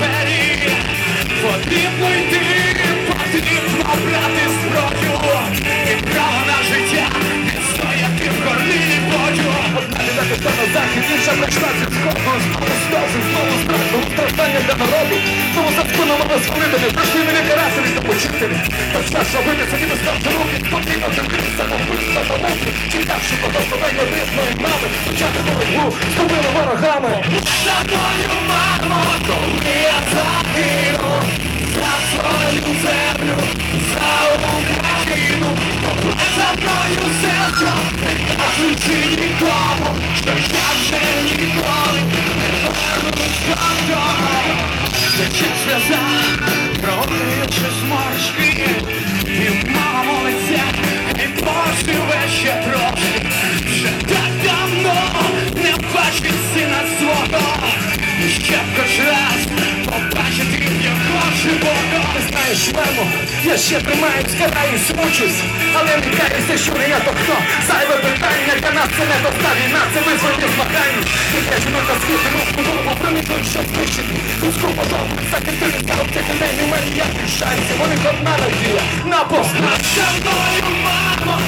берег, потрібно йти, потрібно брати зброю, і на життя, стояти в горлі бою. Одна ліна пішла на захід, інша прийшла зі сходу, знову сльози, знову знову страждання для народу. Знову за спину мала звалити, прийшли мені карасові та почителі. Та все, що вийде, це мами, почати боротьбу з тупими ворогами. За твою маму, коли я загину, за свою землю, за Україну, за мною серця, не кажучи нікому, що я вже ніколи не повернусь додому. Тече сльоза, промиючи зморшки, мамо, я ще тримаюсь, караюсь, мучусь, але не каюся, що не я то хто. Зайве питання для нас це не доста війна, це визвольні змагання. І я жінок на світі руку голову промінують, щоб знищити. Людську подобу, захистити заробити не у мене як шансів. Вони одна надія на. За мною, мамо,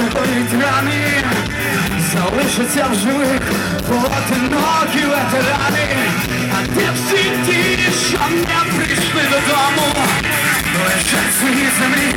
не повернусь залишаться в живих поодинокі ветерани. А де всі ті, що не прийшли додому, лежать свої землі,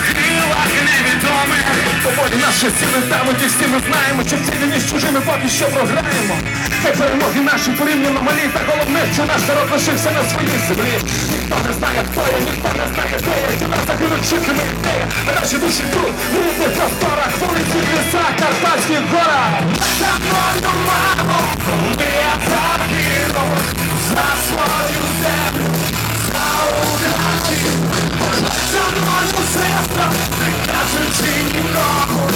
могилах невідомих. Поволі наші сили давить, і всі ми знаємо, що війні з чужими поки що програємо. Хай перемоги наші порівняно малі, та головне, що наш народ лишився на своїй землі. Ніхто не знає, хто я, ніхто не знає, де я, і нас загинуть чистими ідея. А наші душі тут, в рідних просторах, вулиці, ліса, Карпатських горах. За мною, мамо, кажучи нікому,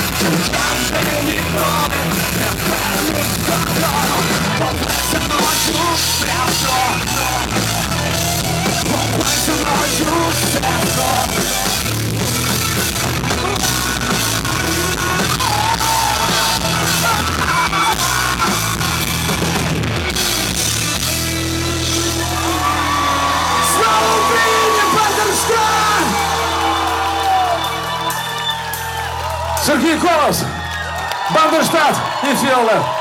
Сергій Колос, Бандерштат і Фіолет.